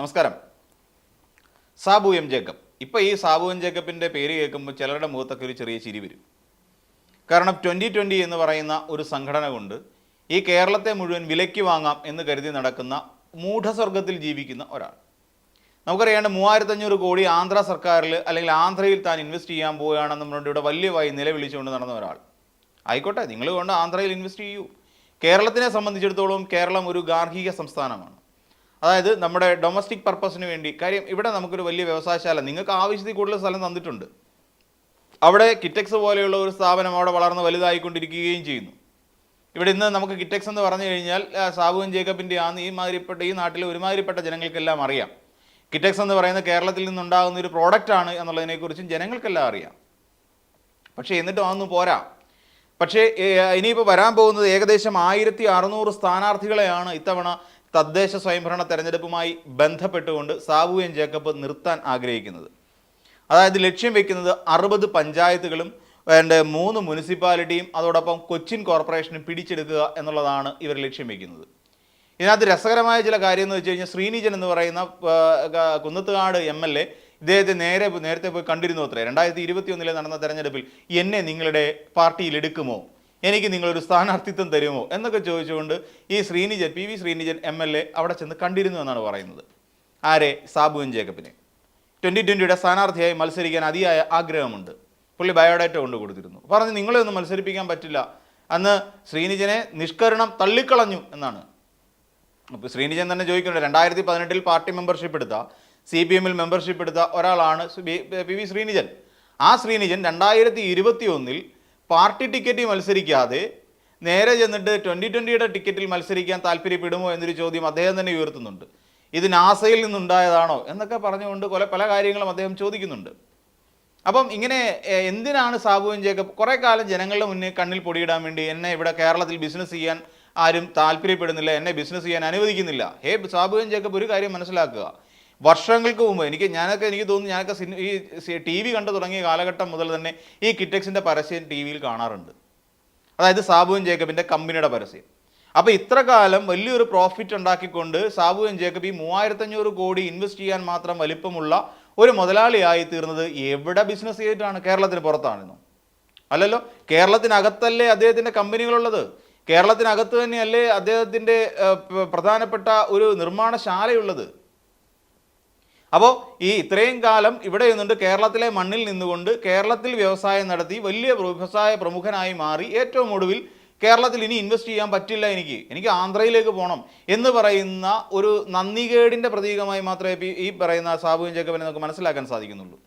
നമസ്കാരം. സാബു എം ജേക്കബ്. ഇപ്പോൾ ഈ സാബു എം ജേക്കബിന്റെ പേര് കേൾക്കുമ്പോൾ ചിലരുടെ മുഖത്തൊക്കെ ഒരു ചെറിയ ചിരി വരും. കാരണം ട്വന്റി ട്വന്റി എന്ന് പറയുന്ന ഒരു സംഘടന കൊണ്ട് ഈ കേരളത്തെ മുഴുവൻ വിലയ്ക്ക് വാങ്ങാം എന്ന് കരുതി നടക്കുന്ന മൂഢസ്വർഗത്തിൽ ജീവിക്കുന്ന ഒരാൾ. നമുക്കറിയാണ്ട് മൂവായിരത്തഞ്ഞൂറ് കോടി ആന്ധ്ര സർക്കാരിൽ അല്ലെങ്കിൽ ആന്ധ്രയിൽ താൻ ഇൻവെസ്റ്റ് ചെയ്യാൻ പോവുകയാണെന്ന് പറഞ്ഞിട്ട് ഇവിടെ വലിയവായി നിലവിളിച്ചുകൊണ്ട് നടന്ന ഒരാൾ. ആയിക്കോട്ടെ നിങ്ങൾ കൊണ്ട് ആന്ധ്രയിൽ ഇൻവെസ്റ്റ് ചെയ്യൂ. കേരളത്തിനെ സംബന്ധിച്ചിടത്തോളം കേരളം ഒരു ഗാർഹിക സംസ്ഥാനമാണ്. അതായത് നമ്മുടെ ഡൊമസ്റ്റിക് പർപ്പസിന് വേണ്ടി. കാര്യം ഇവിടെ നമുക്കൊരു വലിയ വ്യവസായശാല. നിങ്ങൾക്ക് ആവശ്യത്തിൽ കൂടുതൽ സ്ഥലം തന്നിട്ടുണ്ട്. അവിടെ കിറ്റക്സ് പോലെയുള്ള ഒരു സ്ഥാപനം അവിടെ വളർന്ന് വലുതായിക്കൊണ്ടിരിക്കുകയും ചെയ്യുന്നു. ഇവിടെ ഇന്ന് നമുക്ക് കിറ്റക്സ് എന്ന് പറഞ്ഞു കഴിഞ്ഞാൽ സാബുവും ജേക്കബിന്റെ ആന്ന് ഈ മാതിരിപ്പെട്ട ഈ നാട്ടിലെ ഒരുമാതിരിപ്പെട്ട ജനങ്ങൾക്കെല്ലാം അറിയാം. കിറ്റക്സ് എന്ന് പറയുന്നത് കേരളത്തിൽ നിന്നുണ്ടാകുന്ന ഒരു പ്രോഡക്റ്റ് ആണ് എന്നുള്ളതിനെക്കുറിച്ചും ജനങ്ങൾക്കെല്ലാം അറിയാം. പക്ഷേ എന്നിട്ടും അതൊന്നും പോരാ. പക്ഷേ ഇനിയിപ്പോൾ വരാൻ പോകുന്നത് ഏകദേശം ആയിരത്തി അറുന്നൂറ് സ്ഥാനാർത്ഥികളെയാണ് ഇത്തവണ തദ്ദേശ സ്വയംഭരണ തെരഞ്ഞെടുപ്പുമായി ബന്ധപ്പെട്ടുകൊണ്ട് സാബു എൻ ജേക്കബ് നിർത്താൻ ആഗ്രഹിക്കുന്നത്. അതായത് ലക്ഷ്യം വെക്കുന്നത് അറുപത് പഞ്ചായത്തുകളും വേണ്ട മൂന്ന് മുനിസിപ്പാലിറ്റിയും അതോടൊപ്പം കൊച്ചിൻ കോർപ്പറേഷനും പിടിച്ചെടുക്കുക എന്നുള്ളതാണ് ഇവർ ലക്ഷ്യം വെക്കുന്നത്. ഇതിനകത്ത് രസകരമായ ചില കാര്യം എന്ന് വെച്ച് കഴിഞ്ഞാൽ ശ്രീനിജൻ എന്ന് പറയുന്ന കുന്നത്തുകാട് എം എൽ എ ഇദ്ദേഹത്തെ നേരെ നേരത്തെ പോയി കണ്ടിരുന്നു അത്രേ. രണ്ടായിരത്തി ഇരുപത്തി ഒന്നിലെ നടന്ന തെരഞ്ഞെടുപ്പിൽ എന്നെ നിങ്ങളുടെ പാർട്ടിയിൽ എടുക്കുമോ? എനിക്ക് നിങ്ങളൊരു സ്ഥാനാർത്ഥിത്വം തരുമോ എന്നൊക്കെ ചോദിച്ചുകൊണ്ട് ഈ Srinijan P V Srinijan M L A അവിടെ ചെന്ന് കണ്ടിരുന്നു എന്നാണ് പറയുന്നത്. ആരെ? സാബുവിൻ ജേക്കബിനെ. ട്വന്റി ട്വന്റിയുടെ സ്ഥാനാർത്ഥിയായി മത്സരിക്കാൻ അതിയായ ആഗ്രഹമുണ്ട്. പുള്ളി ബയോഡാറ്റ കൊണ്ട് കൊടുത്തിരുന്നു. പറഞ്ഞ് നിങ്ങളെ ഒന്നും മത്സരിപ്പിക്കാൻ പറ്റില്ല. അന്ന് ശ്രീനിജനെ നിഷ്കരണം തള്ളിക്കളഞ്ഞു എന്നാണ്. അപ്പോൾ ശ്രീനിജൻ തന്നെ ചോദിക്കുന്നുണ്ട് രണ്ടായിരത്തി പതിനെട്ടിൽ പാർട്ടി മെമ്പർഷിപ്പ് എടുത്ത സി പി എമ്മിൽ മെമ്പർഷിപ്പ് എടുത്ത ഒരാളാണ് പി വി ശ്രീനിജൻ. ആ ശ്രീനിജൻ രണ്ടായിരത്തി ഇരുപത്തി ഒന്നിൽ പാർട്ടി ടിക്കറ്റിൽ മത്സരിക്കാതെ നേരെ ചെന്നിട്ട് ട്വന്റി ട്വന്റിയുടെ ടിക്കറ്റിൽ മത്സരിക്കാൻ താല്പര്യപ്പെടുമോ എന്നൊരു ചോദ്യം അദ്ദേഹം തന്നെ ഉയർത്തുന്നുണ്ട്. ഇത് നാസയിൽ നിന്നുണ്ടായതാണോ എന്നൊക്കെ പറഞ്ഞുകൊണ്ട് കൊല പല കാര്യങ്ങളും അദ്ദേഹം ചോദിക്കുന്നുണ്ട്. അപ്പം ഇങ്ങനെ എന്തിനാണ് സാബുവും ജേക്കബ് കുറേ കാലം ജനങ്ങളുടെ മുന്നിൽ കണ്ണിൽ പൊടിയിടാൻ വേണ്ടി എന്നെ ഇവിടെ കേരളത്തിൽ ബിസിനസ് ചെയ്യാൻ ആരും താല്പര്യപ്പെടുന്നില്ല എന്നെ ബിസിനസ് ചെയ്യാൻ അനുവദിക്കുന്നില്ല? ഹേ സാബുവും ജേക്കബ് ഒരു കാര്യം മനസ്സിലാക്കുക. വർഷങ്ങൾക്ക് മുമ്പ് എനിക്ക് ഞാനൊക്കെ എനിക്ക് തോന്നുന്നു ഞാനൊക്കെ ഈ ടി വി കണ്ടു തുടങ്ങിയ കാലഘട്ടം മുതൽ തന്നെ ഈ കിറ്റക്സിന്റെ പരസ്യം ടി വിയിൽ കാണാറുണ്ട്. അതായത് സാബുവും ജേക്കബിന്റെ കമ്പനിയുടെ പരസ്യം. അപ്പോൾ ഇത്ര കാലം വലിയൊരു പ്രോഫിറ്റ് ഉണ്ടാക്കിക്കൊണ്ട് സാബുവൻ ജേക്കബ് ഈ മൂവായിരത്തഞ്ഞൂറ് കോടി ഇൻവെസ്റ്റ് ചെയ്യാൻ മാത്രം വലിപ്പമുള്ള ഒരു മുതലാളിയായി തീർന്നത് എവിടെ ബിസിനസ് ചെയ്തിട്ടാണ്? കേരളത്തിന് പുറത്താണെന്നോ? അല്ലല്ലോ കേരളത്തിനകത്തല്ലേ അദ്ദേഹത്തിന്റെ കമ്പനികളുള്ളത്? കേരളത്തിനകത്ത് തന്നെയല്ലേ അദ്ദേഹത്തിന്റെ പ്രധാനപ്പെട്ട ഒരു നിർമ്മാണശാലയുള്ളത്? അപ്പോൾ ഈ ഇത്രയും കാലം ഇവിടെ നിന്നുകൊണ്ട് കേരളത്തിലെ മണ്ണിൽ നിന്നുകൊണ്ട് കേരളത്തിൽ വ്യവസായം നടത്തി വലിയ വ്യവസായ പ്രമുഖനായി മാറി ഏറ്റവും ഒടുവിൽ കേരളത്തിൽ ഇനി ഇൻവെസ്റ്റ് ചെയ്യാൻ പറ്റില്ല എനിക്ക്. എനിക്ക് ആന്ധ്രയിലേക്ക് പോകണം എന്ന് പറയുന്ന ഒരു നന്ദികേടിന്റെ പ്രതീകമായി മാത്രമേ ഈ- പറയുന്ന സാബുവിൻ ജേക്കബിനെ നമുക്ക് മനസ്സിലാക്കാൻ സാധിക്കുന്നുള്ളൂ.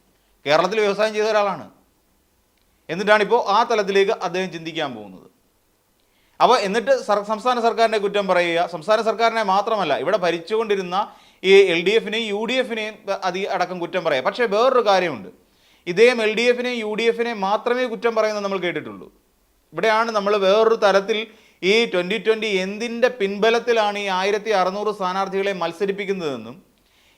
കേരളത്തിൽ വ്യവസായം ചെയ്ത ഒരാളാണ്. എന്നിട്ടാണ് ഇപ്പോൾ ആ തലത്തിലേക്ക് അദ്ദേഹം ചിന്തിക്കാൻ പോകുന്നത്. അപ്പോൾ എന്നിട്ട് സംസ്ഥാന സർക്കാരിനെ കുറ്റം പറയുക സംസ്ഥാന സർക്കാരിനെ മാത്രമല്ല ഇവിടെ ഭരിച്ചുകൊണ്ടിരുന്ന ഈ എൽ ഡി എഫിനെയും യു ഡി എഫിനെയും അതി അടക്കം കുറ്റം പറയാം. പക്ഷേ വേറൊരു കാര്യമുണ്ട്. ഇദ്ദേഹം എൽ ഡി എഫിനെയും യു ഡി എഫിനെയും മാത്രമേ കുറ്റം പറയുന്നത് നമ്മൾ കേട്ടിട്ടുള്ളൂ. ഇവിടെയാണ് നമ്മൾ വേറൊരു തരത്തിൽ ഈ ട്വന്റി ട്വന്റി എന്തിന്റെ പിൻബലത്തിലാണ് ഈ ആയിരത്തി അറുന്നൂറ് സ്ഥാനാർത്ഥികളെ മത്സരിപ്പിക്കുന്നതെന്നും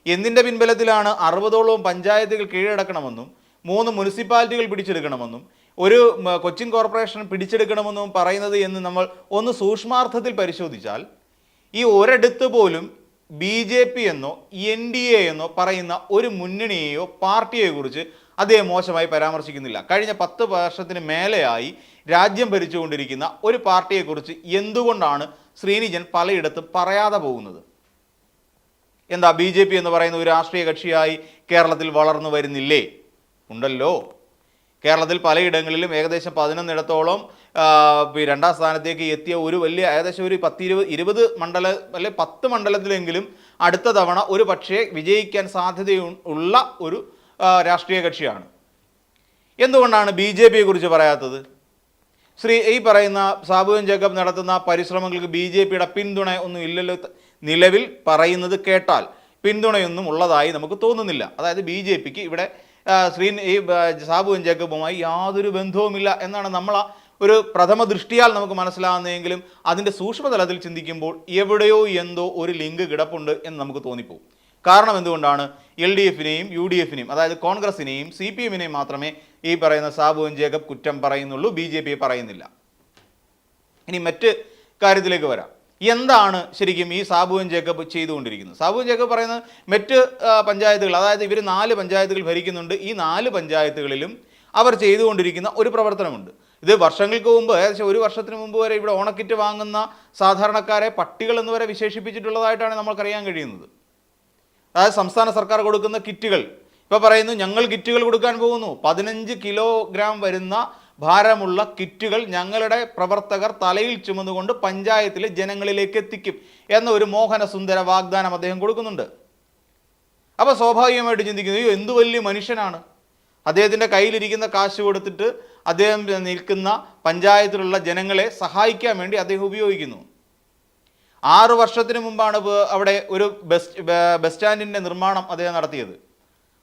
എന്തിന്റെ പിൻബലത്തിലാണ് അറുപതോളം പഞ്ചായത്തുകൾ കീഴടക്കണമെന്നും മൂന്ന് മുനിസിപ്പാലിറ്റികൾ പിടിച്ചെടുക്കണമെന്നും ഒരു കൊച്ചിൻ കോർപ്പറേഷൻ പിടിച്ചെടുക്കണമെന്നും പറയുന്നത് എന്ന് നമ്മൾ ഒന്ന് സൂക്ഷ്മാർത്ഥത്തിൽ പരിശോധിച്ചാൽ ഈ ഒരിടത്ത് പോലും ബി ജെ പി എന്നോ എൻ ഡി എ എന്നോ പറയുന്ന ഒരു മുന്നണിയെയോ പാർട്ടിയെയോ കുറിച്ച് അദ്ദേഹം മോശമായി പരാമർശിക്കുന്നില്ല. കഴിഞ്ഞ പത്ത് വർഷത്തിന് മേലെയായി രാജ്യം ഭരിച്ചുകൊണ്ടിരിക്കുന്ന ഒരു പാർട്ടിയെക്കുറിച്ച് എന്തുകൊണ്ടാണ് ശ്രീനിജൻ പലയിടത്തും പറയാതെ പോകുന്നത്? എന്താ ബി ജെ പി എന്ന് പറയുന്ന ഒരു രാഷ്ട്രീയ കക്ഷിയായി കേരളത്തിൽ വളർന്നു വരുന്നില്ലേ? ഉണ്ടല്ലോ. കേരളത്തിൽ പലയിടങ്ങളിലും ഏകദേശം പതിനൊന്നിടത്തോളം രണ്ടാം സ്ഥാനത്തേക്ക് എത്തിയ ഒരു വലിയ ഏകദേശം ഒരു പത്ത് ഇരുപത് മണ്ഡല അല്ലെ പത്ത് മണ്ഡലത്തിലെങ്കിലും അടുത്ത തവണ ഒരു പക്ഷേ വിജയിക്കാൻ സാധ്യതയുള്ള ഒരു രാഷ്ട്രീയ കക്ഷിയാണ്. എന്തുകൊണ്ടാണ് ബി ജെ പിയെ കുറിച്ച് പറയാത്തത്? ശ്രീ ഈ പറയുന്ന സാബുവൻ ജേക്കബ് നടത്തുന്ന പരിശ്രമങ്ങൾക്ക് ബി ജെ പിയുടെ പിന്തുണ ഒന്നും ഇല്ലല്ലോ നിലവിൽ പറയുന്നത് കേട്ടാൽ പിന്തുണയൊന്നും ഉള്ളതായി നമുക്ക് തോന്നുന്നില്ല. അതായത് ബി ജെ പിക്ക് ഇവിടെ ശ്രീ ഈ സാബുവും ജേക്കബുമായി യാതൊരു ബന്ധവുമില്ല എന്നാണ് നമ്മൾ ആ ഒരു പ്രഥമ ദൃഷ്ടിയാൽ നമുക്ക് മനസ്സിലാകുന്നതെങ്കിലും അതിന്റെ സൂക്ഷ്മതലത്തിൽ ചിന്തിക്കുമ്പോൾ എവിടെയോ എന്തോ ഒരു ലിങ്ക് കിടപ്പുണ്ട് എന്ന് നമുക്ക് തോന്നിപ്പോകും കാരണം എന്തുകൊണ്ടാണ്? എൽ ഡി എഫിനെയും യു ഡി എഫിനെയും അതായത് കോൺഗ്രസിനെയും സി പി എമ്മിനെയും മാത്രമേ ഈ പറയുന്ന സാബുവും ജേക്കബ് കുറ്റം പറയുന്നുള്ളൂ ബി ജെ പിയെ പറയുന്നില്ല. ഇനി മറ്റ് കാര്യത്തിലേക്ക് വരാം. എന്താണ് ശരിക്കും ഈ സാബുവൻ ജേക്കബ് ചെയ്തുകൊണ്ടിരിക്കുന്നത്? സാബുവൻ ജേക്കബ് പറയുന്നത് മറ്റ് പഞ്ചായത്തുകൾ അതായത് ഇവർ നാല് പഞ്ചായത്തുകൾ ഭരിക്കുന്നുണ്ട്. ഈ നാല് പഞ്ചായത്തുകളിലും അവർ ചെയ്തുകൊണ്ടിരിക്കുന്ന ഒരു പ്രവർത്തനമുണ്ട്. ഇത് വർഷങ്ങൾക്ക് മുമ്പ് ഏകദേശം ഒരു വർഷത്തിന് മുമ്പ് വരെ ഇവിടെ ഓണക്കിറ്റ് വാങ്ങുന്ന സാധാരണക്കാരെ പട്ടികൾ എന്ന് വരെ വിശേഷിപ്പിച്ചിട്ടുള്ളതായിട്ടാണ് നമ്മൾക്കറിയാൻ കഴിയുന്നത്. അതായത് സംസ്ഥാന സർക്കാർ കൊടുക്കുന്ന കിറ്റുകൾ. ഇപ്പോൾ പറയുന്നു ഞങ്ങൾ കിറ്റുകൾ കൊടുക്കാൻ പോകുന്നു. പതിനഞ്ച് കിലോഗ്രാം വരുന്ന ഭാരമുള്ള കിറ്റുകൾ ഞങ്ങളുടെ പ്രവർത്തകർ തലയിൽ ചുമന്നുകൊണ്ട് പഞ്ചായത്തിലെ ജനങ്ങളിലേക്ക് എത്തിക്കും എന്ന ഒരു മോഹനസുന്ദര വാഗ്ദാനം അദ്ദേഹം കൊടുക്കുന്നുണ്ട്. അപ്പോൾ സ്വാഭാവികമായിട്ട് ചിന്തിക്കുന്നു അയ്യോ എന്ത് വലിയ മനുഷ്യനാണ്? അദ്ദേഹത്തിന്റെ കയ്യിലിരിക്കുന്ന കാശ് കൊടുത്തിട്ട് അദ്ദേഹം നിൽക്കുന്ന പഞ്ചായത്തിലുള്ള ജനങ്ങളെ സഹായിക്കാൻ വേണ്ടി അദ്ദേഹം ഉപയോഗിക്കുന്നു. ആറ് വർഷത്തിന് മുമ്പാണ് അവിടെ ഒരു ബസ് ബസ് സ്റ്റാൻഡിന്റെ നിർമ്മാണം അദ്ദേഹം നടത്തിയത്.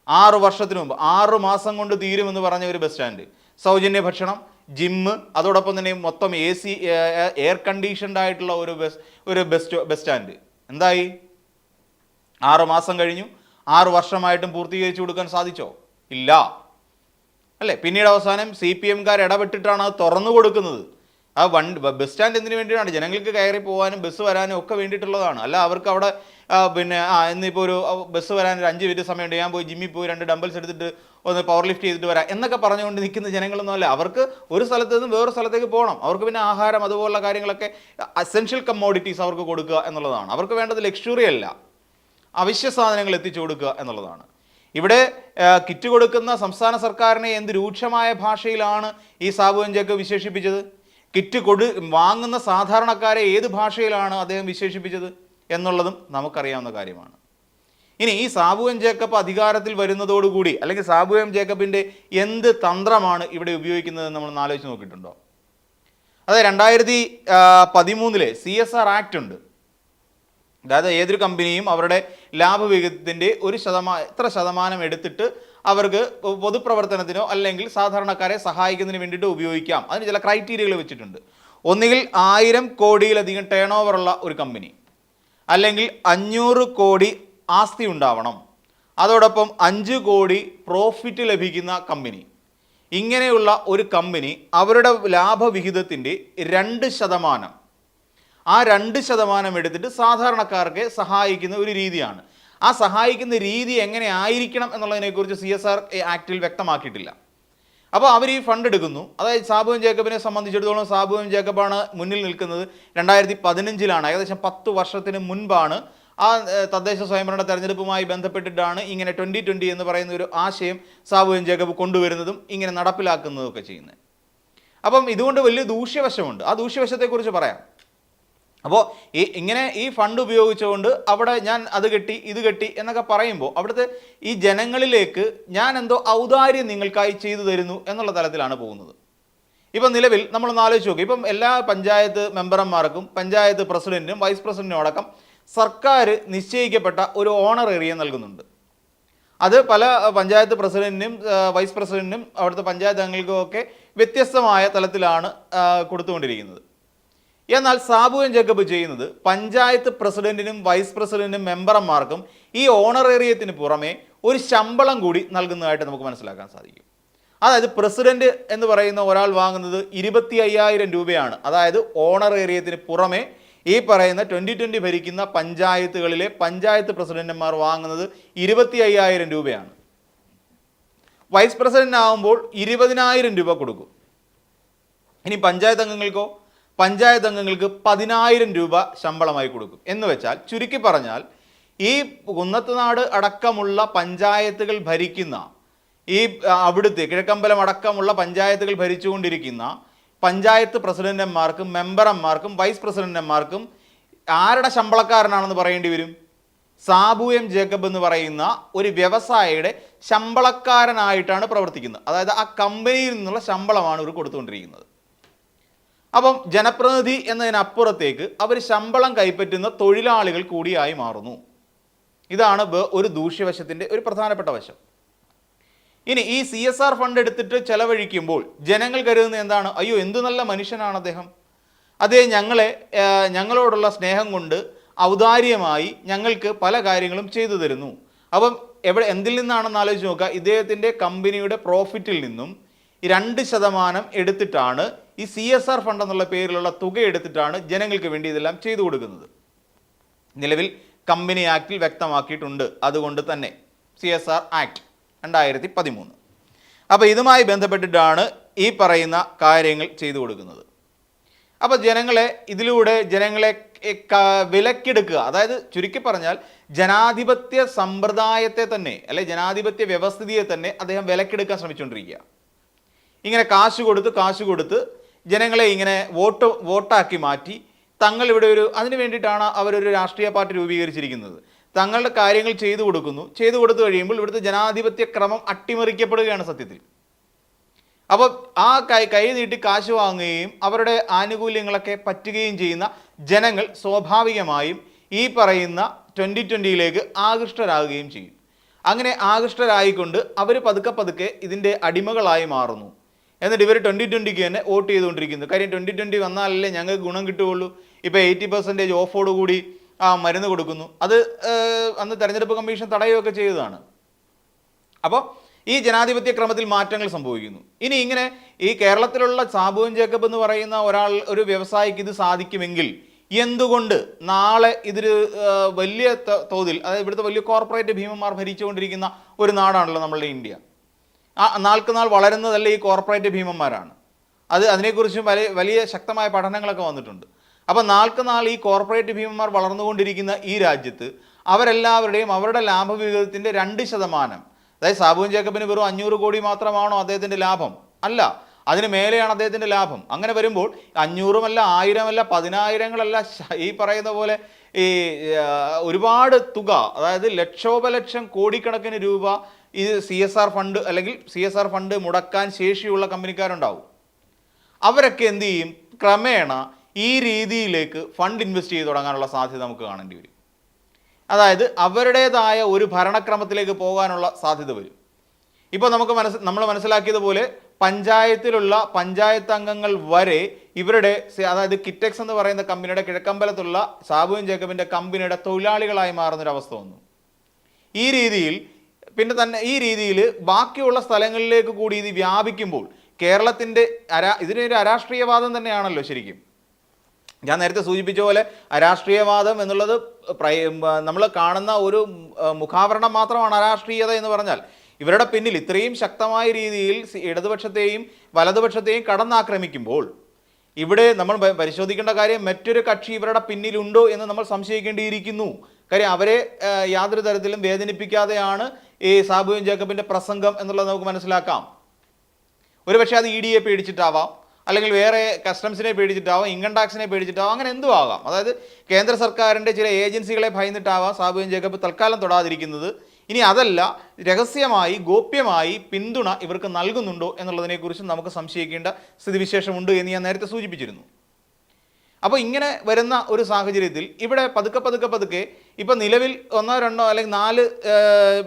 ആറ് വർഷത്തിന് മുമ്പ് ആറ് മാസം കൊണ്ട് തീരുമെന്ന് പറഞ്ഞ ഒരു ബസ് സ്റ്റാൻഡ്. സൗജന്യ ഭക്ഷണം ജിമ്മ് അതോടൊപ്പം തന്നെ മൊത്തം എ സി എയർ കണ്ടീഷൻഡ് ആയിട്ടുള്ള ഒരു ബസ് ഒരു ബസ് സ്റ്റോ- ബസ് സ്റ്റാൻഡ് എന്തായി? ആറ് മാസം കഴിഞ്ഞു. ആറ് വർഷമായിട്ടും പൂർത്തീകരിച്ചു കൊടുക്കാൻ സാധിച്ചോ? ഇല്ല. അല്ലേ? പിന്നീട് അവസാനം സി പി എംകാർ ഇടപെട്ടിട്ടാണ് അത് തുറന്നു കൊടുക്കുന്നത്. ആ വൺ ബസ് സ്റ്റാൻഡ് എന്തിനു വേണ്ടിയിട്ടാണ്? ജനങ്ങൾക്ക് കയറി പോകാനും ബസ് വരാനും ഒക്കെ വേണ്ടിയിട്ടുള്ളതാണ്. അല്ല അവർക്ക് അവിടെ പിന്നെ ആ ഇന്നിപ്പോൾ ഒരു ബസ് വരാൻ ഒരു അഞ്ച് മിനിറ്റ് സമയമുണ്ട്. ഞാൻ പോയി ജിമ്മിൽ പോയി രണ്ട് ഡംബൽസ് എടുത്തിട്ട് ഒന്ന് പവർ ലിഫ്റ്റ് ചെയ്തിട്ട് വരാം എന്നൊക്കെ പറഞ്ഞുകൊണ്ട് നിൽക്കുന്ന ജനങ്ങളൊന്നുമല്ല അവർക്ക് ഒരു സ്ഥലത്ത് നിന്ന് വേറൊരു സ്ഥലത്തേക്ക് പോകണം. അവർക്ക് പിന്നെ ആഹാരം അതുപോലുള്ള കാര്യങ്ങളൊക്കെ അസെൻഷ്യൽ കമ്മോഡിറ്റീസ് അവർക്ക് കൊടുക്കുക എന്നുള്ളതാണ്. അവർക്ക് വേണ്ടത് ലക്ഷറി അല്ല. അവശ്യ സാധനങ്ങൾ എത്തിച്ചു കൊടുക്കുക എന്നുള്ളതാണ്. ഇവിടെ കിറ്റ് കൊടുക്കുന്ന സംസ്ഥാന സർക്കാരിനെ എന്ത് രൂക്ഷമായ ഭാഷയിലാണ് ഈ സാബു എഞ്ചൊക്കെ വിശേഷിപ്പിച്ചത്? കിറ്റ് കൊടു വാങ്ങുന്ന സാധാരണക്കാരെ ഏത് ഭാഷയിലാണ് അദ്ദേഹം വിശേഷിപ്പിച്ചത് എന്നുള്ളതും നമുക്കറിയാവുന്ന കാര്യമാണ്. ഇനി ഈ സാബു എം ജേക്കബ് അധികാരത്തിൽ വരുന്നതോടുകൂടി അല്ലെങ്കിൽ സാബു എം ജേക്കബിന്റെ എന്ത് തന്ത്രമാണ് ഇവിടെ ഉപയോഗിക്കുന്നത് നമ്മൾ ആലോചിച്ച് നോക്കിയിട്ടുണ്ടോ? അതെ രണ്ടായിരത്തി പതിമൂന്നിലെ സി എസ് ആർ ആക്ട് ഉണ്ട്. അതായത് ഏതൊരു കമ്പനിയും അവരുടെ ലാഭവിഹിതത്തിന്റെ ഒരു ശതമാനം എത്ര ശതമാനം എടുത്തിട്ട് അവർക്ക് പൊതുപ്രവർത്തനത്തിനോ അല്ലെങ്കിൽ സാധാരണക്കാരെ സഹായിക്കുന്നതിന് വേണ്ടിയിട്ട് ഉപയോഗിക്കാം. അതിന് ചില ക്രൈറ്റീരിയകൾ വെച്ചിട്ടുണ്ട്. ഒന്നുകിൽ ആയിരം കോടിയിലധികം ടേൺ ഓവറുള്ള ഒരു കമ്പനി അല്ലെങ്കിൽ അഞ്ഞൂറ് കോടി ആസ്തി ഉണ്ടാവണം. അതോടൊപ്പം അഞ്ച് കോടി പ്രോഫിറ്റ് ലഭിക്കുന്ന കമ്പനി ഇങ്ങനെയുള്ള ഒരു കമ്പനി അവരുടെ ലാഭവിഹിതത്തിന്റെ രണ്ട് ശതമാനം. ആ രണ്ട് ശതമാനം എടുത്തിട്ട് സാധാരണക്കാർക്ക് സഹായിക്കുന്ന ഒരു രീതിയാണ്. ആ സഹായിക്കുന്ന രീതി എങ്ങനെ ആയിരിക്കണം എന്നുള്ളതിനെക്കുറിച്ച് സി എസ് ആർ ആക്ടിൽ വ്യക്തമാക്കിയിട്ടില്ല. അപ്പോൾ അവർ ഈ ഫണ്ട് എടുക്കുന്നു. അതായത് സാബുവും ജേക്കബിനെ സംബന്ധിച്ചിടത്തോളം സാബുവും ജേക്കബാണ് മുന്നിൽ നിൽക്കുന്നത്. രണ്ടായിരത്തി പതിനഞ്ചിലാണ് ഏകദേശം പത്ത് വർഷത്തിന് മുൻപാണ് ആ തദ്ദേശ സ്വയംഭരണ തെരഞ്ഞെടുപ്പുമായി ബന്ധപ്പെട്ടിട്ടാണ് ഇങ്ങനെ ട്വന്റി ട്വന്റി എന്ന് പറയുന്ന ഒരു ആശയം സാബുവും ജേക്കബ് കൊണ്ടുവരുന്നതും ഇങ്ങനെ നടപ്പിലാക്കുന്നതും ഒക്കെ ചെയ്യുന്നത്. അപ്പം ഇതുകൊണ്ട് വലിയ ദൂഷ്യവശമുണ്ട്. ആ ദൂഷ്യവശത്തെക്കുറിച്ച് പറയാം. അപ്പോൾ ഈ ഇങ്ങനെ ഈ ഫണ്ട് ഉപയോഗിച്ചുകൊണ്ട് അവിടെ ഞാൻ അത് കെട്ടി ഇത് കെട്ടി എന്നൊക്കെ പറയുമ്പോൾ അവിടുത്തെ ഈ ജനങ്ങളിലേക്ക് ഞാൻ എന്തോ ഔദാര്യം നിങ്ങൾക്കായി ചെയ്തു തരുന്നു എന്നുള്ള തലത്തിലാണ് പോകുന്നത്. ഇപ്പം നിലവിൽ നമ്മളൊന്ന് ആലോചിച്ച് നോക്കി. ഇപ്പം എല്ലാ പഞ്ചായത്ത് മെമ്പർമാർക്കും പഞ്ചായത്ത് പ്രസിഡന്റിനും വൈസ് പ്രസിഡന്റിനും അടക്കം സർക്കാർ നിശ്ചയിക്കപ്പെട്ട ഒരു ഓണർ ഏരിയ നൽകുന്നുണ്ട്. അത് പല പഞ്ചായത്ത് പ്രസിഡന്റിനും വൈസ് പ്രസിഡന്റിനും അവിടുത്തെ പഞ്ചായത്ത് അംഗങ്ങൾക്കും ഒക്കെ വ്യത്യസ്തമായ തലത്തിലാണ് കൊടുത്തുകൊണ്ടിരിക്കുന്നത്. എന്നാൽ സാബുവൻ ജേക്കബ് ചെയ്യുന്നത് പഞ്ചായത്ത് പ്രസിഡന്റിനും വൈസ് പ്രസിഡന്റിനും മെമ്പർമാർക്കും ഈ ഓണറേറിയത്തിന് പുറമെ ഒരു ശമ്പളം കൂടി നൽകുന്നതായിട്ട് നമുക്ക് മനസ്സിലാക്കാൻ സാധിക്കും. അതായത് പ്രസിഡന്റ് എന്ന് പറയുന്ന ഒരാൾ വാങ്ങുന്നത് ഇരുപത്തി അയ്യായിരം രൂപയാണ്. അതായത് ഓണറേറിയത്തിന് പുറമെ ഈ പറയുന്ന ട്വന്റി ട്വന്റി ഭരിക്കുന്ന പഞ്ചായത്തുകളിലെ പഞ്ചായത്ത് പ്രസിഡന്റുമാർ വാങ്ങുന്നത് ഇരുപത്തി അയ്യായിരം രൂപയാണ്. വൈസ് പ്രസിഡന്റ് ആകുമ്പോൾ ഇരുപതിനായിരം രൂപ കൊടുക്കും. ഇനി പഞ്ചായത്ത് അംഗങ്ങൾക്കോ പഞ്ചായത്ത് അംഗങ്ങൾക്ക് പതിനായിരം രൂപ ശമ്പളമായി കൊടുക്കും. എന്ന് വെച്ചാൽ ചുരുക്കി പറഞ്ഞാൽ ഈ കുന്നത്തുനാട് അടക്കമുള്ള പഞ്ചായത്തുകൾ ഭരിക്കുന്ന ഈ അവിടുത്തെ കിഴക്കമ്പലം അടക്കമുള്ള പഞ്ചായത്തുകൾ ഭരിച്ചുകൊണ്ടിരിക്കുന്ന പഞ്ചായത്ത് പ്രസിഡന്റന്മാർക്കും മെമ്പർമാർക്കും വൈസ് പ്രസിഡന്റന്മാർക്കും ആരുടെ ശമ്പളക്കാരനാണെന്ന് പറയേണ്ടി വരും? സാബു എം ജേക്കബ് എന്ന് പറയുന്ന ഒരു വ്യവസായിയുടെ ശമ്പളക്കാരനായിട്ടാണ് പ്രവർത്തിക്കുന്നത്. അതായത് ആ കമ്പനിയിൽ നിന്നുള്ള ശമ്പളമാണ് ഇവർ കൊടുത്തുകൊണ്ടിരിക്കുന്നത്. അപ്പം ജനപ്രതിനിധി എന്നതിനപ്പുറത്തേക്ക് അവർ ശമ്പളം കൈപ്പറ്റുന്ന തൊഴിലാളികൾ കൂടിയായി മാറുന്നു. ഇതാണ് ഒരു ദൂഷ്യവശത്തിന്റെ ഒരു പ്രധാനപ്പെട്ട വശം. ഇനി ഈ സി എസ് ആർ ഫണ്ട് എടുത്തിട്ട് ചെലവഴിക്കുമ്പോൾ ജനങ്ങൾ കരുതുന്ന എന്താണ്? അയ്യോ എന്തു നല്ല മനുഷ്യനാണ് അദ്ദേഹം. അദ്ദേഹം ഞങ്ങളെ ഞങ്ങളോടുള്ള സ്നേഹം കൊണ്ട് ഔദാര്യമായി ഞങ്ങൾക്ക് പല കാര്യങ്ങളും ചെയ്തു തരുന്നു. അപ്പം എവിടെ എന്തിൽ നിന്നാണെന്ന് ആലോചിച്ച് നോക്കുക. ഇദ്ദേഹത്തിന്റെ കമ്പനിയുടെ പ്രോഫിറ്റിൽ നിന്നും രണ്ട് ശതമാനം എടുത്തിട്ടാണ് ഈ സി എസ് ആർ ഫണ്ട് എന്നുള്ള പേരിലുള്ള തുക എടുത്തിട്ടാണ് ജനങ്ങൾക്ക് വേണ്ടി ഇതെല്ലാം ചെയ്തു കൊടുക്കുന്നത്. നിലവിൽ കമ്പനി ആക്ടിൽ വ്യക്തമാക്കിയിട്ടുണ്ട്. അതുകൊണ്ട് തന്നെ സി എസ് ആർ ആക്ട് രണ്ടായിരത്തി പതിമൂന്ന് അപ്പോൾ ഇതുമായി ബന്ധപ്പെട്ടിട്ടാണ് ഈ പറയുന്ന കാര്യങ്ങൾ ചെയ്തു കൊടുക്കുന്നത്. അപ്പോൾ ജനങ്ങളെ ഇതിലൂടെ ജനങ്ങളെ വിലക്കെടുക്കുക അതായത് ചുരുക്കി പറഞ്ഞാൽ ജനാധിപത്യ സമ്പ്രദായത്തെ തന്നെ അല്ലെ ജനാധിപത്യ വ്യവസ്ഥിതിയെ തന്നെ അദ്ദേഹം വിലക്കെടുക്കാൻ ശ്രമിച്ചുകൊണ്ടിരിക്കുക. ഇങ്ങനെ കാശ് കൊടുത്ത് കാശ് കൊടുത്ത് ജനങ്ങളെ ഇങ്ങനെ വോട്ട് വോട്ടാക്കി മാറ്റി തങ്ങൾ ഇവിടെ ഒരു അതിന് വേണ്ടിയിട്ടാണ് അവരൊരു രാഷ്ട്രീയ പാർട്ടി രൂപീകരിച്ചിരിക്കുന്നത്. തങ്ങളുടെ കാര്യങ്ങൾ ചെയ്തു കൊടുക്കുന്നു. ചെയ്തു കൊടുത്തു കഴിയുമ്പോൾ ഇവിടുത്തെ ജനാധിപത്യ ക്രമം അട്ടിമറിക്കപ്പെടുകയാണ് സത്യത്തിൽ. അപ്പോൾ ആ കൈ കൈ നീട്ടി കാശ് വാങ്ങുകയും അവരുടെ ആനുകൂല്യങ്ങളൊക്കെ പറ്റുകയും ചെയ്യുന്ന ജനങ്ങൾ സ്വാഭാവികമായും ഈ പറയുന്ന ട്വന്റി ട്വന്റിയിലേക്ക് ആകൃഷ്ടരാകുകയും ചെയ്യും. അങ്ങനെ ആകൃഷ്ടരായിക്കൊണ്ട് അവർ പതുക്കെ പതുക്കെ ഇതിന്റെ അടിമകളായി മാറുന്നു. എന്നിട്ട് ഇവർ ട്വന്റി ട്വന്റിക്ക് തന്നെ വോട്ട് ചെയ്തുകൊണ്ടിരിക്കുന്നു. കാര്യം ട്വന്റി ട്വന്റി വന്നാലല്ലേ ഞങ്ങൾക്ക് ഗുണം കിട്ടുകയുള്ളൂ. ഇപ്പോൾ എയ്റ്റി പെർസെന്റേജ് ഓഫോടുകൂടി ആ മരുന്ന് കൊടുക്കുന്നു. അത് അന്ന് തെരഞ്ഞെടുപ്പ് കമ്മീഷൻ തടയുകയൊക്കെ ചെയ്തതാണ്. അപ്പോൾ ഈ ജനാധിപത്യ ക്രമത്തിൽ മാറ്റങ്ങൾ സംഭവിക്കുന്നു. ഇനി ഇങ്ങനെ ഈ കേരളത്തിലുള്ള സാബുവൻ ജേക്കബ് എന്ന് പറയുന്ന ഒരാൾ ഒരു വ്യവസായിക്ക് ഇത് സാധിക്കുമെങ്കിൽ എന്തുകൊണ്ട് നാളെ ഇതൊരു വലിയ തോതിൽ അതായത് ഇവിടുത്തെ വലിയ കോർപ്പറേറ്റ് ഭീമന്മാർ ഭരിച്ചുകൊണ്ടിരിക്കുന്ന ഒരു നാടാണല്ലോ നമ്മളുടെ ഇന്ത്യ. നാൾക്ക് നാൾ വളരുന്നതല്ല ഈ കോർപ്പറേറ്റ് ഭീമന്മാരാണ്. അത് അതിനെക്കുറിച്ചും വലിയ വലിയ ശക്തമായ പഠനങ്ങളൊക്കെ വന്നിട്ടുണ്ട്. അപ്പോൾ നാൾക്ക് നാൾ ഈ കോർപ്പറേറ്റ് ഭീമന്മാർ വളർന്നുകൊണ്ടിരിക്കുന്ന ഈ രാജ്യത്ത് അവരെല്ലാവരുടെയും അവരുടെ ലാഭവിഹിതത്തിന്റെ രണ്ട് ശതമാനം അതായത് സാബുവും ജേക്കബിന് വെറും അഞ്ഞൂറ് കോടി മാത്രമാണോ അദ്ദേഹത്തിന്റെ ലാഭം? അല്ല അതിന് മേലെയാണ് അദ്ദേഹത്തിന്റെ ലാഭം. അങ്ങനെ വരുമ്പോൾ അഞ്ഞൂറുമല്ല ആയിരമല്ല പതിനായിരങ്ങളല്ല ഈ പറയുന്ന പോലെ ഈ ഒരുപാട് തുക അതായത് ലക്ഷോപലക്ഷം കോടിക്കണക്കിന് രൂപ ഈ സി എസ് ആർ ഫണ്ട് അല്ലെങ്കിൽ സി എസ് ആർ ഫണ്ട് മുടക്കാൻ ശേഷിയുള്ള കമ്പനിക്കാരുണ്ടാവും. അവരൊക്കെ എന്ത് ചെയ്യും? ക്രമേണ ഈ രീതിയിലേക്ക് ഫണ്ട് ഇൻവെസ്റ്റ് ചെയ്ത് തുടങ്ങാനുള്ള സാധ്യത നമുക്ക് കാണേണ്ടി വരും. അതായത് അവരുടേതായ ഒരു ഭരണക്രമത്തിലേക്ക് പോകാനുള്ള സാധ്യത വരും. ഇപ്പോൾ നമുക്ക് മനസ്സ് നമ്മൾ മനസ്സിലാക്കിയതുപോലെ പഞ്ചായത്തിലുള്ള പഞ്ചായത്ത് അംഗങ്ങൾ വരെ ഇവരുടെ അതായത് കിറ്റക്സ് എന്ന് പറയുന്ന കമ്പനിയുടെ കിഴക്കമ്പലത്തുള്ള സാബുവിൻ ജേക്കബിന്റെ കമ്പനിയുടെ തൊഴിലാളികളായി മാറുന്നൊരവസ്ഥ വന്നു. ഈ രീതിയിൽ പിന്നെ തന്നെ ഈ രീതിയിൽ ബാക്കിയുള്ള സ്ഥലങ്ങളിലേക്ക് കൂടി ഇത് വ്യാപിക്കുമ്പോൾ കേരളത്തിന്റെ അരാ ഇതിനൊരു അരാഷ്ട്രീയവാദം തന്നെയാണല്ലോ ശരിക്കും. ഞാൻ നേരത്തെ സൂചിപ്പിച്ച പോലെ അരാഷ്ട്രീയവാദം എന്നുള്ളത് നമ്മൾ കാണുന്ന ഒരു മുഖാവരണം മാത്രമാണ് അരാഷ്ട്രീയത എന്ന് പറഞ്ഞാൽ. ഇവരുടെ പിന്നിൽ ഇത്രയും ശക്തമായ രീതിയിൽ ഇടതുപക്ഷത്തെയും വലതുപക്ഷത്തെയും കടന്നാക്രമിക്കുമ്പോൾ ഇവിടെ നമ്മൾ പരിശോധിക്കേണ്ട കാര്യം മറ്റൊരു കക്ഷി ഇവരുടെ പിന്നിലുണ്ടോ എന്ന് നമ്മൾ സംശയിക്കേണ്ടിയിരിക്കുന്നു. കാര്യം അവരെ യാതൊരു തരത്തിലും വേദനിപ്പിക്കാതെയാണ് ഈ സാബുവിൻ ജേക്കബിന്റെ പ്രസംഗം എന്നുള്ളത് നമുക്ക് മനസ്സിലാക്കാം. ഒരുപക്ഷെ അത് ഇ ഡിയെ പേടിച്ചിട്ടാവാം അല്ലെങ്കിൽ വേറെ കസ്റ്റംസിനെ പേടിച്ചിട്ടാവാം ഇൻകം ടാക്സിനെ പേടിച്ചിട്ടാവാം അങ്ങനെ എന്തും ആകാം. അതായത് കേന്ദ്ര സർക്കാരിന്റെ ചില ഏജൻസികളെ ഭയന്നിട്ടാവാം സാബുവിൻ ജേക്കബ് തൽക്കാലം തൊടാതിരിക്കുന്നത്. ഇനി അതല്ല രഹസ്യമായി ഗോപ്യമായി പിന്തുണ ഇവർക്ക് നൽകുന്നുണ്ടോ എന്നുള്ളതിനെക്കുറിച്ച് നമുക്ക് സംശയിക്കേണ്ട സ്ഥിതിവിശേഷമുണ്ട് എന്ന് ഞാൻ നേരത്തെ സൂചിപ്പിച്ചിരുന്നു. അപ്പോൾ ഇങ്ങനെ വരുന്ന ഒരു സാഹചര്യത്തിൽ ഇവിടെ പതുക്കെ പതുക്കെ പതുക്കെ ഇപ്പം നിലവിൽ ഒന്നോ രണ്ടോ അല്ലെങ്കിൽ നാല്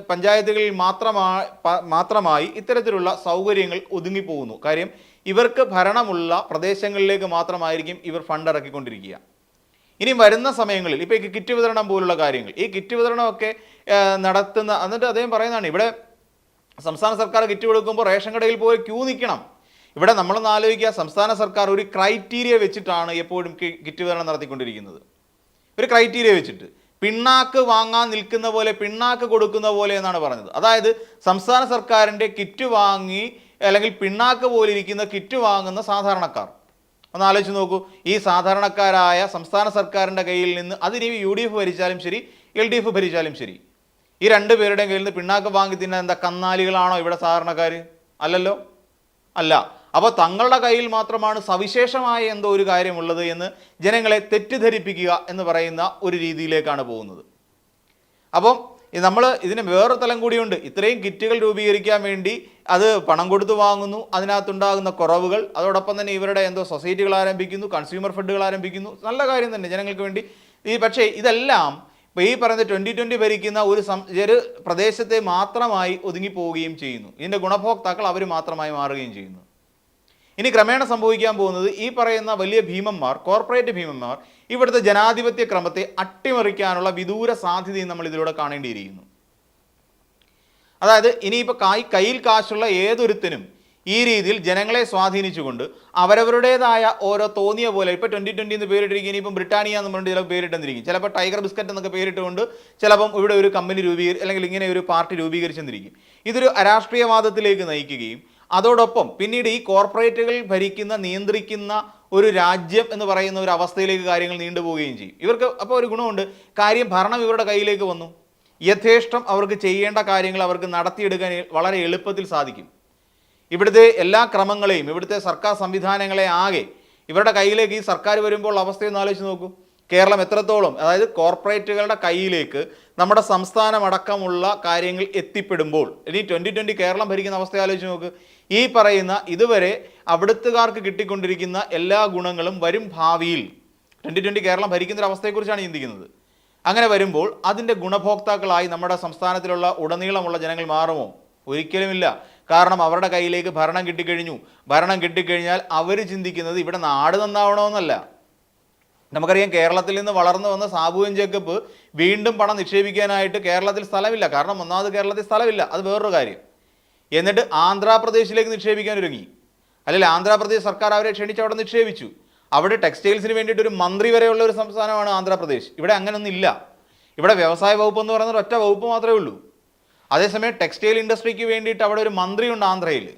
പഞ്ചായത്തുകളിൽ മാത്രമായി മാത്രമായി ഇത്തരത്തിലുള്ള സൗകര്യങ്ങൾ ഒതുങ്ങിപ്പോകുന്നു. കാര്യം ഇവർക്ക് ഭരണമുള്ള പ്രദേശങ്ങളിലേക്ക് മാത്രമായിരിക്കും ഇവർ ഫണ്ട് ഇറക്കിക്കൊണ്ടിരിക്കുക. ഇനി വരുന്ന സമയങ്ങളിൽ ഇപ്പോൾ ഈ കിറ്റ് വിതരണം പോലുള്ള കാര്യങ്ങൾ ഈ കിറ്റ് വിതരണമൊക്കെ നടത്തുന്ന എന്നിട്ട് അദ്ദേഹം പറയുന്നതാണ് ഇവിടെ സംസ്ഥാന സർക്കാർ കിറ്റ് കൊടുക്കുമ്പോൾ റേഷൻ കടയിൽ പോയി ക്യൂ നിൽക്കണം. ഇവിടെ നമ്മളൊന്ന് ആലോചിക്കുക സംസ്ഥാന സർക്കാർ ഒരു ക്രൈറ്റീരിയ വെച്ചിട്ടാണ് എപ്പോഴും കിറ്റ് വിതരണം നടത്തിക്കൊണ്ടിരിക്കുന്നത്. ഒരു ക്രൈറ്റീരിയ വെച്ചിട്ട്. പിണ്ണാക്ക് വാങ്ങാൻ നിൽക്കുന്ന പോലെ പിണ്ണാക്ക് കൊടുക്കുന്ന പോലെ എന്നാണ് പറഞ്ഞത്. അതായത് സംസ്ഥാന സർക്കാരിന്റെ കിറ്റ് വാങ്ങി അല്ലെങ്കിൽ പിണ്ണാക്ക് പോലെ ഇരിക്കുന്ന കിറ്റ് വാങ്ങുന്ന സാധാരണക്കാർ. ഒന്ന് ആലോചിച്ച് നോക്കൂ. ഈ സാധാരണക്കാരായ സംസ്ഥാന സർക്കാരിന്റെ കയ്യിൽ നിന്ന് അതിനി യു ഡി എഫ് ഭരിച്ചാലും ശരി എൽ ഡി എഫ് ഭരിച്ചാലും ശരി. ഈ രണ്ട് പേരുടെയും കയ്യിൽ നിന്ന് പിണ്ണാക്ക് വാങ്ങി തിന്നാൻ എന്താ കന്നാലികളാണോ ഇവിടെ സാധാരണക്കാർ അല്ലല്ലോ? അല്ല. അപ്പോൾ തങ്ങളുടെ കയ്യിൽ മാത്രമാണ് സവിശേഷമായ എന്തോ ഒരു കാര്യമുള്ളത് എന്ന് ജനങ്ങളെ തെറ്റിദ്ധരിപ്പിക്കുക എന്ന് പറയുന്ന ഒരു രീതിയിലേക്കാണ് പോകുന്നത്. അപ്പം നമ്മൾ ഇതിന് വേറൊരു തലം കൂടിയുണ്ട്. ഇത്രയും കിറ്റുകൾ രൂപീകരിക്കാൻ വേണ്ടി അത് പണം കൊടുത്ത് വാങ്ങുന്നു. അതിനകത്തുണ്ടാകുന്ന കുറവുകൾ അതോടൊപ്പം തന്നെ ഇവരുടെ എന്തോ സൊസൈറ്റികൾ ആരംഭിക്കുന്നു കൺസ്യൂമർ ഫെഡുകൾ ആരംഭിക്കുന്നു. നല്ല കാര്യം തന്നെ ജനങ്ങൾക്ക് വേണ്ടി. ഈ പക്ഷേ ഇതെല്ലാം ഇപ്പോൾ ഈ പറയുന്ന ട്വന്റി ട്വന്റി ഭരിക്കുന്ന ഒരു സം ഒരു പ്രദേശത്തെ മാത്രമായി ഒതുങ്ങിപ്പോവുകയും ചെയ്യുന്നു. ഇതിന്റെ ഗുണഭോക്താക്കൾ അവർ മാത്രമായി മാറുകയും ചെയ്യുന്നു. ഇനി ക്രമേണ സംഭവിക്കാൻ പോകുന്നത് ഈ പറയുന്ന വലിയ ഭീമന്മാർ കോർപ്പറേറ്റ് ഭീമന്മാർ ഇവിടുത്തെ ജനാധിപത്യ ക്രമത്തെ അട്ടിമറിക്കാനുള്ള വിദൂര സാധ്യതയും നമ്മൾ ഇതിലൂടെ കാണേണ്ടിയിരിക്കുന്നു. അതായത് ഇനിയിപ്പോൾ കായ് കയ്യിൽ കാശുള്ള ഏതൊരുത്തനും ഈ രീതിയിൽ ജനങ്ങളെ സ്വാധീനിച്ചുകൊണ്ട് അവരവരുടേതായ ഓരോ തോന്നിയ പോലെ ഇപ്പോൾ ട്വന്റി ട്വന്റി എന്ന് പേരിട്ടിരിക്കും ഇനിയിപ്പം ബ്രിട്ടാനിയ എന്ന് പറഞ്ഞിട്ട് ചിലപ്പോൾ പേരിട്ടെന്നിരിക്കും. ചിലപ്പോൾ ടൈഗർ ബിസ്ക്കറ്റ് എന്നൊക്കെ പേരിട്ടുകൊണ്ട് ചിലപ്പം ഇവിടെ ഒരു കമ്പനി രൂപീകരി അല്ലെങ്കിൽ ഇങ്ങനെ ഒരു പാർട്ടി രൂപീകരിച്ചെന്നിരിക്കും. ഇതൊരു അരാഷ്ട്രീയവാദത്തിലേക്ക് നയിക്കുകയും അതോടൊപ്പം പിന്നീട് ഈ കോർപ്പറേറ്റുകൾ ഭരിക്കുന്ന നിയന്ത്രിക്കുന്ന ഒരു രാജ്യം എന്ന് പറയുന്ന ഒരു അവസ്ഥയിലേക്ക് കാര്യങ്ങൾ നീണ്ടുപോവുകയും ചെയ്യും. ഇവർക്ക് അപ്പോൾ ഒരു ഗുണമുണ്ട്. കാര്യം ഭരണം ഇവരുടെ കയ്യിലേക്ക് വന്നു. യഥേഷ്ടം അവർക്ക് ചെയ്യേണ്ട കാര്യങ്ങൾ അവർക്ക് നടത്തിയെടുക്കാൻ വളരെ എളുപ്പത്തിൽ സാധിക്കും. ഇവിടുത്തെ എല്ലാ ക്രമങ്ങളെയും ഇവിടുത്തെ സർക്കാർ സംവിധാനങ്ങളെ ആകെ ഇവരുടെ കയ്യിലേക്ക് ഈ സർക്കാർ വരുമ്പോൾ അവസ്ഥയൊന്ന് ആലോചിച്ച് നോക്കൂ. കേരളം എത്രത്തോളം അതായത് കോർപ്പറേറ്റുകളുടെ കയ്യിലേക്ക് നമ്മുടെ സംസ്ഥാനമടക്കമുള്ള കാര്യങ്ങൾ എത്തിപ്പെടുമ്പോൾ ഇനി ട്വന്റി ട്വന്റി കേരളം ഭരിക്കുന്ന അവസ്ഥ ആലോചിച്ച് നോക്ക്. ഈ പറയുന്ന ഇതുവരെ അവിടുത്തുകാർക്ക് കിട്ടിക്കൊണ്ടിരിക്കുന്ന എല്ലാ ഗുണങ്ങളും വരും ഭാവിയിൽ. ട്വന്റി ട്വന്റി കേരളം ഭരിക്കുന്ന ഒരു അവസ്ഥയെക്കുറിച്ചാണ് ചിന്തിക്കുന്നത്. അങ്ങനെ വരുമ്പോൾ അതിന്റെ ഗുണഭോക്താക്കളായി നമ്മുടെ സംസ്ഥാനത്തിലുള്ള ഉടനീളമുള്ള ജനങ്ങൾ മാറുമോ? ഒരിക്കലുമില്ല. കാരണം അവരുടെ കയ്യിലേക്ക് ഭരണം കിട്ടിക്കഴിഞ്ഞു. ഭരണം കിട്ടിക്കഴിഞ്ഞാൽ അവർ ചിന്തിക്കുന്നത് ഇവിടെ നാട് നന്നാവണമെന്നല്ല. നമുക്കറിയാം കേരളത്തിൽ നിന്ന് വളർന്നു വന്ന സാബുവൻ ജേക്കബ് വീണ്ടും പണം നിക്ഷേപിക്കാനായിട്ട് കേരളത്തിൽ സ്ഥലമില്ല. കാരണം ഒന്നാമത് കേരളത്തിൽ സ്ഥലമില്ല. അത് വേറൊരു കാര്യം. എന്നിട്ട് ആന്ധ്രാപ്രദേശിലേക്ക് നിക്ഷേപിക്കാൻ ഒരുങ്ങി. അല്ലെങ്കിൽ ആന്ധ്രാപ്രദേശ് സർക്കാർ അവരെ ക്ഷണിച്ച് അവിടെ നിക്ഷേപിച്ചു. അവിടെ ടെക്സ്റ്റൈൽസിന് വേണ്ടിയിട്ട് ഒരു മന്ത്രി വരെയുള്ള ഒരു സംസ്ഥാനമാണ് ആന്ധ്രാപ്രദേശ്. ഇവിടെ അങ്ങനെയൊന്നും ഇല്ല. ഇവിടെ വ്യവസായ വകുപ്പ് എന്ന് പറയുന്നത് ഒറ്റ വകുപ്പ് മാത്രമേ ഉള്ളൂ. അതേസമയം ടെക്സ്റ്റൈൽ ഇൻഡസ്ട്രിക്ക് വേണ്ടിയിട്ട് അവിടെ ഒരു മന്ത്രിയുണ്ട് ആന്ധ്രയിൽ.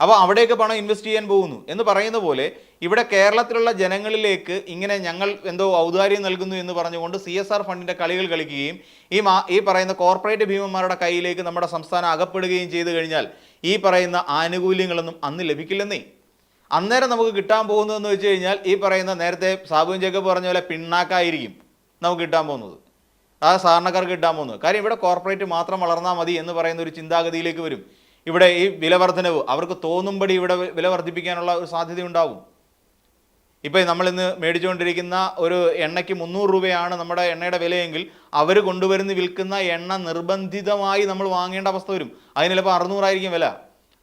അപ്പോൾ അവിടെയൊക്കെ പണം ഇൻവെസ്റ്റ് ചെയ്യാൻ പോകുന്നു എന്ന് പറയുന്ന പോലെ ഇവിടെ കേരളത്തിലുള്ള ജനങ്ങളിലേക്ക് ഇങ്ങനെ ഞങ്ങൾ എന്തോ ഔദാര്യം നൽകുന്നു എന്ന് പറഞ്ഞുകൊണ്ട് സി എസ് ആർ ഫണ്ടിന്റെ കളികൾ കളിക്കുകയും ഈ മാ ഈ പറയുന്ന കോർപ്പറേറ്റ് ഭീമന്മാരുടെ കയ്യിലേക്ക് നമ്മുടെ സംസ്ഥാനം അകപ്പെടുകയും ചെയ്തു കഴിഞ്ഞാൽ ഈ പറയുന്ന ആനുകൂല്യങ്ങളൊന്നും അന്ന് ലഭിക്കില്ലെന്നേ. അന്നേരം നമുക്ക് കിട്ടാൻ പോകുന്നതെന്ന് വെച്ച് കഴിഞ്ഞാൽ ഈ പറയുന്ന നേരത്തെ സാബുൻ ജേക്കബ് പറഞ്ഞ പോലെ പിണ്ണാക്കായിരിക്കും നമുക്ക് കിട്ടാൻ പോകുന്നത്. ആ സാധാരണക്കാർക്ക് കിട്ടാൻ പോകുന്നത്. കാര്യം ഇവിടെ കോർപ്പറേറ്റ് മാത്രം വളർന്നാൽ മതി എന്ന് പറയുന്ന ഒരു ചിന്താഗതിയിലേക്ക് വരും. ഇവിടെ ഈ വില വർധനവ് അവർക്ക് തോന്നുമ്പടി ഇവിടെ വില വർദ്ധിപ്പിക്കാനുള്ള ഒരു സാധ്യത ഇപ്പം നമ്മൾ ഇന്ന് മേടിച്ചുകൊണ്ടിരിക്കുന്ന ഒരു എണ്ണയ്ക്ക് മുന്നൂറ് രൂപയാണ് നമ്മുടെ എണ്ണയുടെ വിലയെങ്കിൽ അവർ കൊണ്ടുവരുന്ന വിൽക്കുന്ന എണ്ണ നിർബന്ധിതമായി നമ്മൾ വാങ്ങേണ്ട അവസ്ഥ വരും. അതിന് ചിലപ്പോൾ അറുന്നൂറായിരിക്കും വില.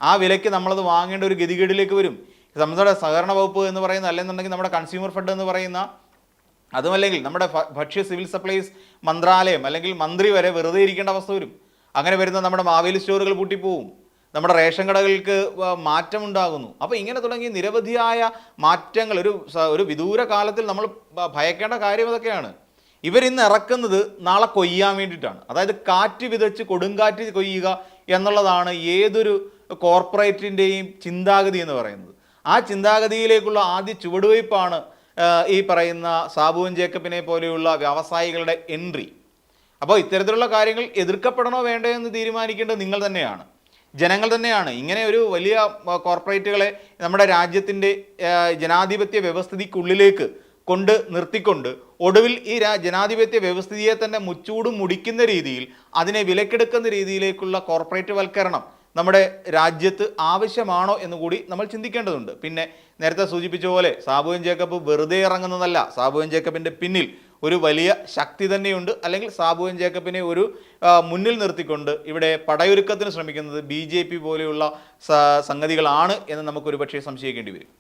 ആ വിലയ്ക്ക് നമ്മളത് വാങ്ങേണ്ട ഒരു ഗതികേടിലേക്ക് വരും. നമ്മുടെ സഹകരണ വകുപ്പ് എന്ന് പറയുന്ന അല്ലെന്നുണ്ടെങ്കിൽ നമ്മുടെ കൺസ്യൂമർ ഫെഡ് എന്ന് പറയുന്ന അതുമല്ലെങ്കിൽ നമ്മുടെ ഭക്ഷ്യ സിവിൽ സപ്ലൈസ് മന്ത്രാലയം അല്ലെങ്കിൽ മന്ത്രി വരെ വെറുതെ ഇരിക്കേണ്ട അവസ്ഥ വരും. അങ്ങനെ വരുന്ന നമ്മുടെ മാവേലി സ്റ്റോറുകൾ പൂട്ടിപ്പോവും. നമ്മുടെ റേഷൻ കടകൾക്ക് മാറ്റമുണ്ടാകുന്നു. അപ്പോൾ ഇങ്ങനെ തുടങ്ങി നിരവധിയായ മാറ്റങ്ങൾ ഒരു ഒരു വിദൂര കാലത്തിൽ നമ്മൾ ഭയക്കേണ്ട കാര്യം അതൊക്കെയാണ്. ഇവരിന്ന് ഇറക്കുന്നത് നാളെ കൊയ്യാൻ വേണ്ടിയിട്ടാണ്. അതായത് കാറ്റ് വിതച്ച് കൊടുങ്കാറ്റ് കൊയ്യുക എന്നുള്ളതാണ് ഏതൊരു കോർപ്പറേറ്റിന്റെയും ചിന്താഗതി എന്ന് പറയുന്നത്. ആ ചിന്താഗതിയിലേക്കുള്ള ആദ്യ ചുവടുവയ്പ്പാണ് ഈ പറയുന്ന സാബുവൻ ജേക്കബിനെ പോലെയുള്ള വ്യവസായികളുടെ എൻട്രി. അപ്പോൾ ഇത്തരത്തിലുള്ള കാര്യങ്ങൾ എതിർക്കപ്പെടണോ വേണ്ടോ എന്ന് തീരുമാനിക്കേണ്ടത് നിങ്ങൾ തന്നെയാണ്. ജനങ്ങൾ തന്നെയാണ്. ഇങ്ങനെ ഒരു വലിയ കോർപ്പറേറ്റുകളെ നമ്മുടെ രാജ്യത്തിന്റെ ജനാധിപത്യ വ്യവസ്ഥിതിക്കുള്ളിലേക്ക് കൊണ്ട് നിർത്തിക്കൊണ്ട് ഒടുവിൽ ഈ ജനാധിപത്യ വ്യവസ്ഥിതിയെ തന്നെ മുച്ചൂടും മുടിക്കുന്ന രീതിയിൽ അതിനെ വിലക്കെടുക്കുന്ന രീതിയിലേക്കുള്ള കോർപ്പറേറ്റ് വൽക്കരണം നമ്മുടെ രാജ്യത്ത് ആവശ്യമാണോ എന്ന് കൂടി നമ്മൾ ചിന്തിക്കേണ്ടതുണ്ട്. പിന്നെ നേരത്തെ സൂചിപ്പിച്ച പോലെ സാബുവൻ ജേക്കബ് വെറുതെ ഇറങ്ങുന്നതല്ല. സാബുവൻ ജേക്കബിന്റെ പിന്നിൽ ഒരു വലിയ ശക്തി തന്നെയുണ്ട്. അല്ലെങ്കിൽ സാബുവൻ ജേക്കബിനെ ഒരു മുന്നിൽ നിർത്തിക്കൊണ്ട് ഇവിടെ പടയൊരുക്കത്തിന് ശ്രമിക്കുന്നത് ബി പോലെയുള്ള സംഗതികളാണ് എന്ന് നമുക്കൊരു പക്ഷേ സംശയിക്കേണ്ടി വരും.